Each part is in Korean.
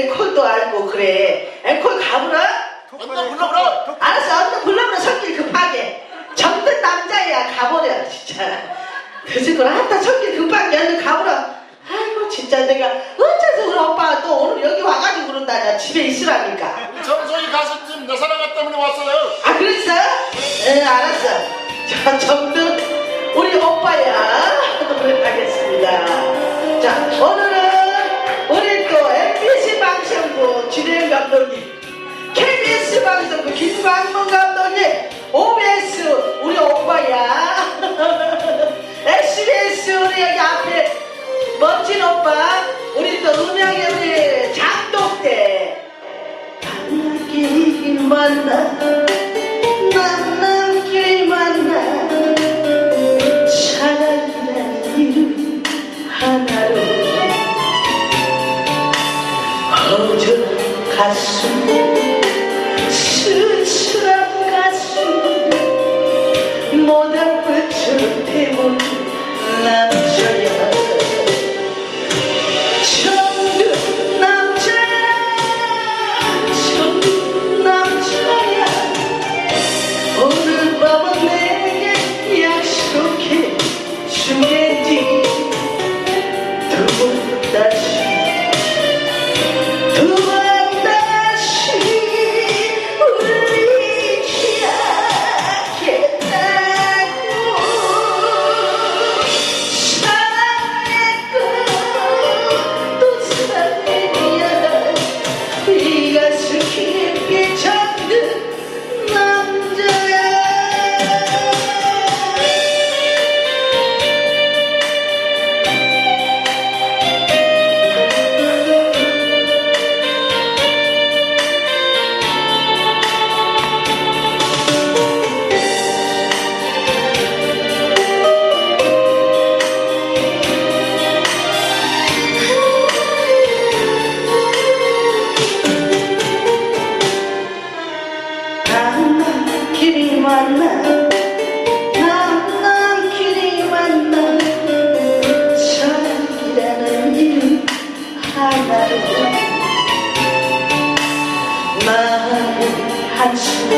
앵콜도 알고 그래. 앵콜 가보라? 언더 불러보라. 알았어, 언더 불러보라 성질 급하게. 정든 남자야, 가보려, 진짜. 그래서 그걸 한타 성질 급하게 얼른 가보라. 아이고, 진짜 내가 어째서 우리 오빠가 또 오늘 여기 와가지고 그런다냐. 집에 있으라니까. 정소희 가수님 내 사랑아 때문에 왔어요. 아, 그랬어? 예, 알았어. 자, 정든 우리 오빠야. 감독님, KBS 방송부 김광문 감 raço. 남길이 만나 남남길이 만나 사랑이라는 일 하나로. 마음 한숨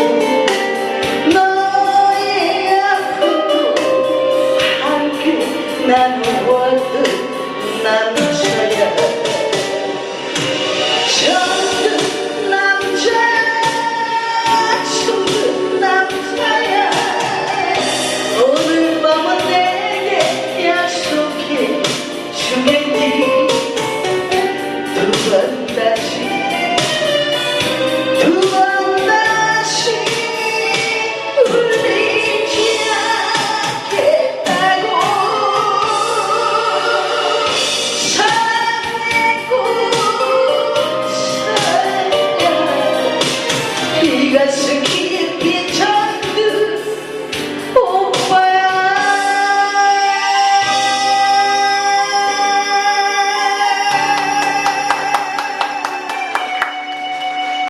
나누어도 남쳐야.